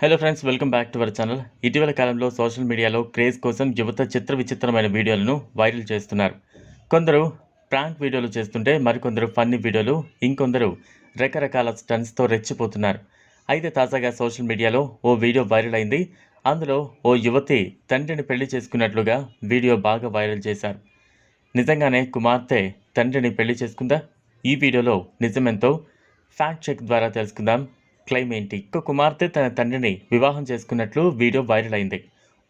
Hello friends welcome back to our channel. ఇటీవల కాలంలో social మీడియాలో క్రేజ్ కోసం యువత చిత్ర విచిత్రమైన వీడియోలను వైరల్ చేస్తున్నారు. కొందరు ప్రాంక్ వీడియోలు చేస్తుంటే మరికొందరు ఫన్నీ వీడియోలు ఇంకొందరు రకరకాల స్టన్స్తో రెచ్చిపోతున్నారు. అయితే తాజాగా సోషల్ మీడియాలో ఓ వీడియో వైరల్ అయింది. అందులో ఓ యువతి తండ్రిని పెళ్ళి చేసుకున్నట్లుగా వీడియో బాగా వైరల్ చేశారు. నిజంగానే కుమార్తె తండ్రిని పెళ్ళి చేసుకుందా? ఈ వీడియోలో నిజమెంతో ఫ్యాక్ట్ చెక్ ద్వారా తెలుసుకుందాం. క్లైమ్ ఏంటి? ఒక కుమార్తె తన తండ్రిని వివాహం చేసుకున్నట్లు వీడియో వైరల్ అయింది.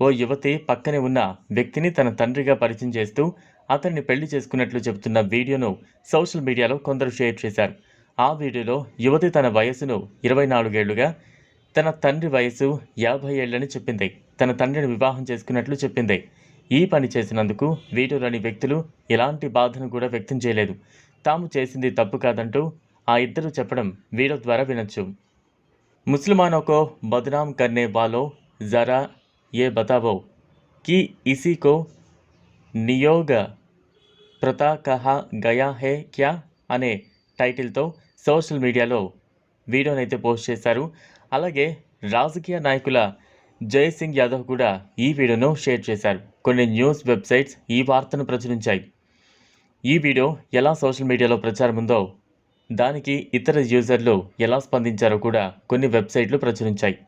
ఓ యువతి పక్కనే ఉన్న వ్యక్తిని తన తండ్రిగా పరిచయం చేస్తూ అతన్ని పెళ్ళి చేసుకున్నట్లు చెబుతున్న వీడియోను సోషల్ మీడియాలో కొందరు షేర్ చేశారు. ఆ వీడియోలో యువతి తన వయసును ఇరవై నాలుగేళ్ళుగా తన తండ్రి వయసు యాభై ఏళ్ళని చెప్పింది. తన తండ్రిని వివాహం చేసుకున్నట్లు చెప్పింది. ఈ పని చేసినందుకు వీడియోలోని వ్యక్తులు ఎలాంటి బాధను కూడా వ్యక్తం చేయలేదు. తాము చేసింది తప్పు కాదంటూ ఆ ఇద్దరు చెప్పడం వీడియో ద్వారా వినొచ్చు. मुसलमानों को बदनाम करने वालों ज़रा ये बताओ कि इसी को నియోగ ప్రతా కహా గయా హే క్యా అనే టైటిల్తో సోషల్ మీడియాలో వీడియోనైతే పోస్ట్ చేశారు అలాగే రాజకీయ నాయకుల జయసింగ్ యాదవ్ కూడా ఈ వీడియోను షేర్ చేశారు కొన్ని న్యూస్ వెబ్సైట్స్ ఈ వార్తను ప్రచురించాయి ఈ వీడియో ఎలా సోషల్ మీడియాలో ప్రచారం ఉందో దానికి ఇతర యూజర్లు ఎలా స్పందించారో కూడా కొన్ని వెబ్సైట్లు ప్రచురించాయి.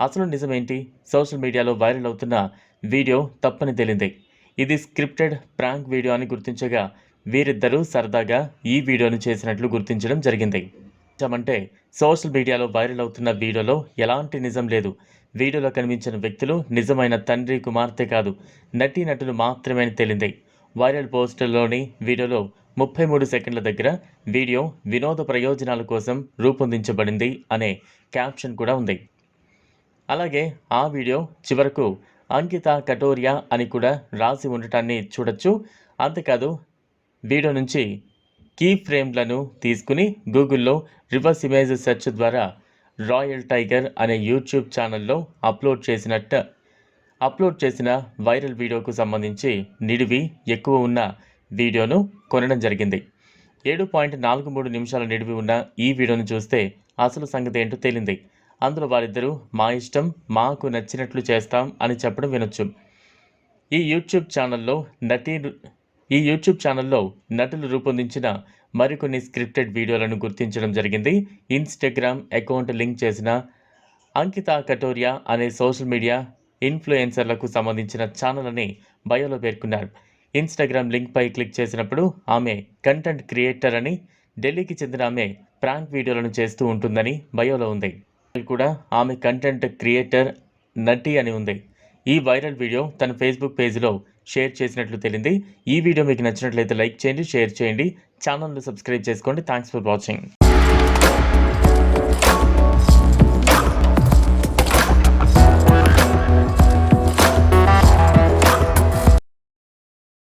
అసలు నిజమేంటి? సోషల్ మీడియాలో వైరల్ అవుతున్న వీడియో తప్పని తేలింది. ఇది స్క్రిప్టెడ్ ప్రాంక్ వీడియో అని గుర్తించగా వీరిద్దరూ సరదాగా ఈ వీడియోను చేసినట్లు గుర్తించడం జరిగింది. చెప్పమంటే సోషల్ మీడియాలో వైరల్ అవుతున్న వీడియోలో ఎలాంటి నిజం లేదు. వీడియోలో కనిపించిన వ్యక్తులు నిజమైన తండ్రి కుమార్తె కాదు. నటీ నటులు మాత్రమే అని తేలింది. వైరల్ పోస్టుల్లోని వీడియోలో ముప్పై మూడు సెకండ్ల దగ్గర వీడియో వినోద ప్రయోజనాల కోసం రూపొందించబడింది అనే క్యాప్షన్ కూడా ఉంది. అలాగే ఆ వీడియో చివరకు అంకిత కటోరియా అని కూడా రాసి ఉండటాన్ని చూడొచ్చు. అంతేకాదు వీడియో నుంచి కీ ఫ్రేమ్లను తీసుకుని గూగుల్లో రివర్స్ ఇమేజ్ సెర్చ్ ద్వారా రాయల్ టైగర్ అనే యూట్యూబ్ ఛానల్లో అప్లోడ్ చేసినట్టు అప్లోడ్ చేసిన వైరల్ వీడియోకు సంబంధించి నిడివి ఎక్కువ ఉన్న వీడియోను కొనడం జరిగింది. ఏడు పాయింట్ నాలుగు మూడు నిమిషాల నిడివి ఉన్న ఈ వీడియోను చూస్తే అసలు సంగతి ఏంటో తేలింది. అందులో వారిద్దరూ మా ఇష్టం మాకు నచ్చినట్లు చేస్తాం అని చెప్పడం వినొచ్చు. ఈ యూట్యూబ్ ఛానల్లో నటీ ఈ యూట్యూబ్ ఛానల్లో నటులు రూపొందించిన మరికొన్ని స్క్రిప్టెడ్ వీడియోలను గుర్తించడం జరిగింది. ఇన్స్టాగ్రామ్ అకౌంట్ లింక్ చేసిన అంకిత కటోరియా అనే సోషల్ మీడియా ఇన్ఫ్లుయెన్సర్లకు సంబంధించిన ఛానల్ అని బయోలో పేర్కొన్నారు. ఇన్స్టాగ్రామ్ లింక్పై క్లిక్ చేసినప్పుడు ఆమె కంటెంట్ క్రియేటర్ అని ఢిల్లీకి చెందిన ఆమె ప్రాంక్ వీడియోలను చేస్తూ ఉంటుందని బయోలో ఉంది. కూడా ఆమె కంటెంట్ క్రియేటర్ నటి అని ఉంది. ఈ వైరల్ వీడియో తన ఫేస్బుక్ పేజ్లో షేర్ చేసినట్లు తెలింది. ఈ వీడియో మీకు నచ్చినట్లయితే లైక్ చేయండి షేర్ చేయండి. ఛానల్ను సబ్స్క్రైబ్ చేసుకోండి. Thanks for watching.